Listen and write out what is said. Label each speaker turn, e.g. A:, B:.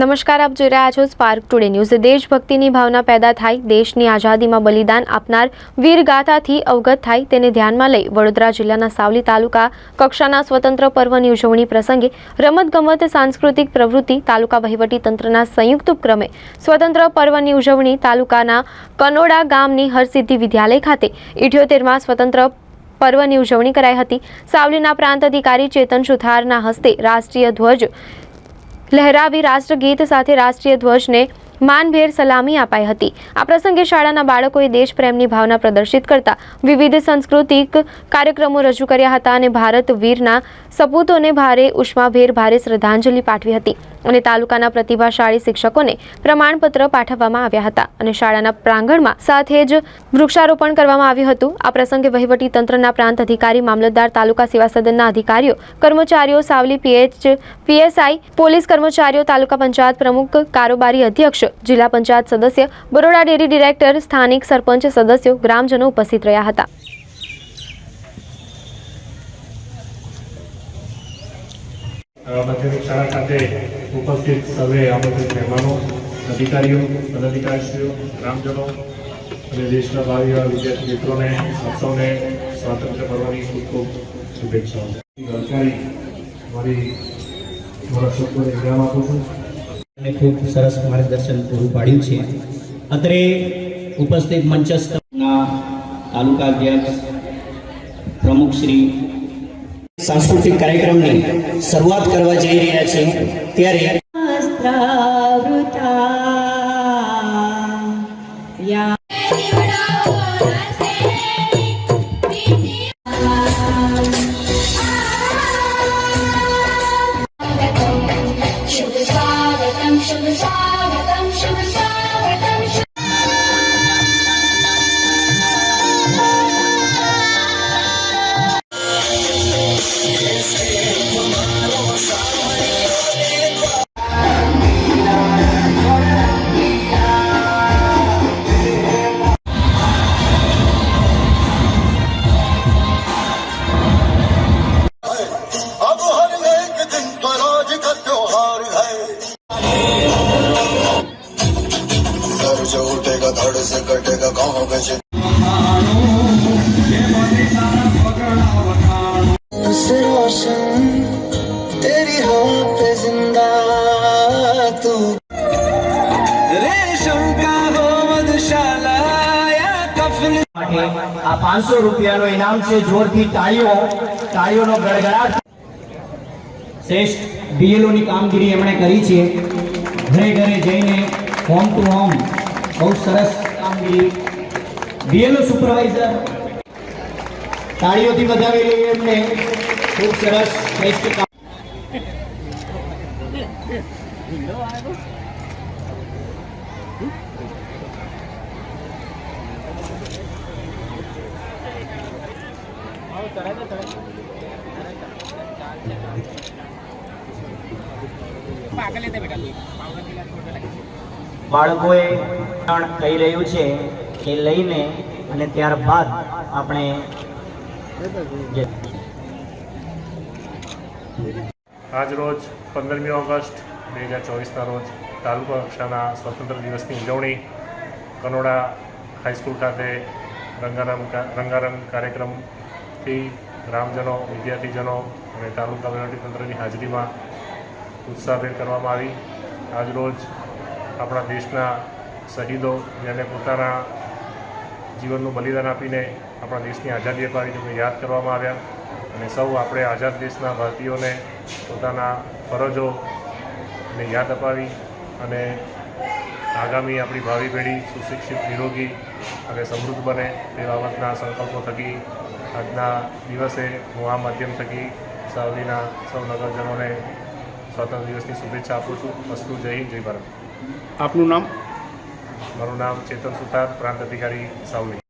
A: નમસ્કાર, આપ જોઈ રહ્યા છો સ્પાર્ક ટુડે ન્યૂઝ દેશભક્તિની ભાવના પેદા થાય, દેશની આઝાદીમાં બલિદાન આપનાર વીર ગાથાથી અવગત થાય તેને ધ્યાનમાં લઈ વડોદરા જિલ્લાના સાવલી તાલુકા કક્ષાના સ્વતંત્ર પર્વની ઉજવણી પ્રસંગે રમતગમત, સાંસ્કૃતિક પ્રવૃત્તિ, તાલુકા વહીવટી તંત્રના સંયુક્ત ઉપક્રમે સ્વતંત્ર પર્વની ઉજવણી તાલુકાના કનોડા ગામની હરસિદ્ધિ વિદ્યાલય ખાતે ઇઠ્યોતેરમાં સ્વતંત્ર પર્વની ઉજવણી કરાઈ હતી. સાવલીના પ્રાંત અધિકારી ચેતન સુથારના હસ્તે રાષ્ટ્રીય ધ્વજ લહેરાવી રાષ્ટ્રગીત સાથે રાષ્ટ્રીય ધ્વજને માનભેર સલામી અપાઈ હતી. આ પ્રસંગે શાળાના બાળકોએ દેશપ્રેમની ભાવના પ્રદર્શિત કરતા વિવિધ સાંસ્કૃતિક કાર્યક્રમો રજૂ કર્યા હતા અને ભારત વીરના સપૂતોને ભારે ઉષ્માભેર, ભારે શ્રદ્ધાંજલિ પાઠવી હતી અને તાલુકાના પ્રતિભાશાળી શિક્ષકોને પ્રમાણપત્ર પાઠવવામાં આવ્યા હતા અને શાળાના પ્રાંગણમાં સાથે જ વૃક્ષારોપણ કરવામાં આવ્યું હતું. આ પ્રસંગે વહીવટી તંત્રના પ્રાંત અધિકારી, મામલતદાર, તાલુકા સેવા સદનના અધિકારીઓ, કર્મચારીઓ, સાવલી પીએચ, પીએસઆઈ, પોલીસ કર્મચારીઓ, તાલુકા પંચાયત પ્રમુખ, કારોબારી અધ્યક્ષ, જિલ્લા પંચાયત સદસ્ય, બરોડા ડેરી ડિરેક્ટર, સ્થાનિક સરપંચ સદસ્યો, ગ્રામજનો ઉપસ્થિત રહ્યા હતા.
B: માધ્યમિક શાળા ખાતે ઉપસ્થિત સર્વે આમંત્રિત મહેમાનો અધિકારીઓ પદાધિકારીશ્રીઓ ગ્રામજનો અને દેશના ભાવિ એવા વિદ્યાર્થી મિત્રોને સૌને સ્વાતંત્ર્ય પર્વની ખૂબ ખૂબ શુભેચ્છાઓ. ગણકારી મારી મારા શબ્દોને વિરામ આપું છું.
C: અને ખૂબ સરસ માર્ગદર્શન પૂરું પાડ્યું છે. અત્રે ઉપસ્થિત મંચસ્થના તાલુકા અધ્યક્ષ પ્રમુખ શ્રી સાંસ્કૃતિક કાર્યક્રમની શરૂઆત કરવા જઈ રહ્યા છે ત્યારે
D: આવે
C: છે આ પાંચસો રૂપિયાનો ઇનામ છે, જોરથી તાળીઓ, તાળીઓનો ગડગડાટ. શ્રેષ્ઠ બીએલઓની કામગીરી એમણે કરી છે. ઘરે ઘરે જઈને હોમ ટુ હોમ બહુ સરસ કામગીરી બીએલઓ સુપરવાઇઝર તાળીઓથી વધાવી લઈએ એમને. ખૂબ સરસ શ્રેષ્ઠ કામ. બાળકોએ કહી રહ્યું છે. કે લઈને અને ત્યારબાદ આપણે
B: આજ રોજ પંદરમી ઓગસ્ટ બે હજાર ચોવીસના રોજ તાલુકા કક્ષાના સ્વતંત્ર દિવસની ઉજવણી કનોડા હાઈસ્કૂલ ખાતે રંગારંગ રંગારંગ કાર્યક્રમથી ગ્રામજનો, વિદ્યાર્થીજનો અને તાલુકા વહીવટીતંત્રની હાજરીમાં ઉત્સાહભેર કરવામાં આવી. આજ રોજ આપણા દેશના શહીદો જેને પોતાના જીવનનું બલિદાન આપીને આપણા દેશની આઝાદી અપાવી તેમને યાદ કરવામાં આવ્યા. અને સૌ આપણે આઝાદ દેશના ભારતીયોને પોતાના ફરજોને યાદ અપાવી અને આગામી આપણી ભાવિ પેઢી સુશિક્ષિત, નિરોગી અને સમૃદ્ધ બને તે બાબતના સંકલ્પો થકી આજના દિવસે હું આ માધ્યમ થકી સાવલીના સૌ નગરજનોને સ્વાતંત્ર્ય દિવસની શુભેચ્છા આપું છું. અસ્તુ જય હિન્દ, જય ભારત.
E: આપનું નામ?
B: મારું નામ ચેતન સુથાર પ્રાંત અધિકારી સાવલી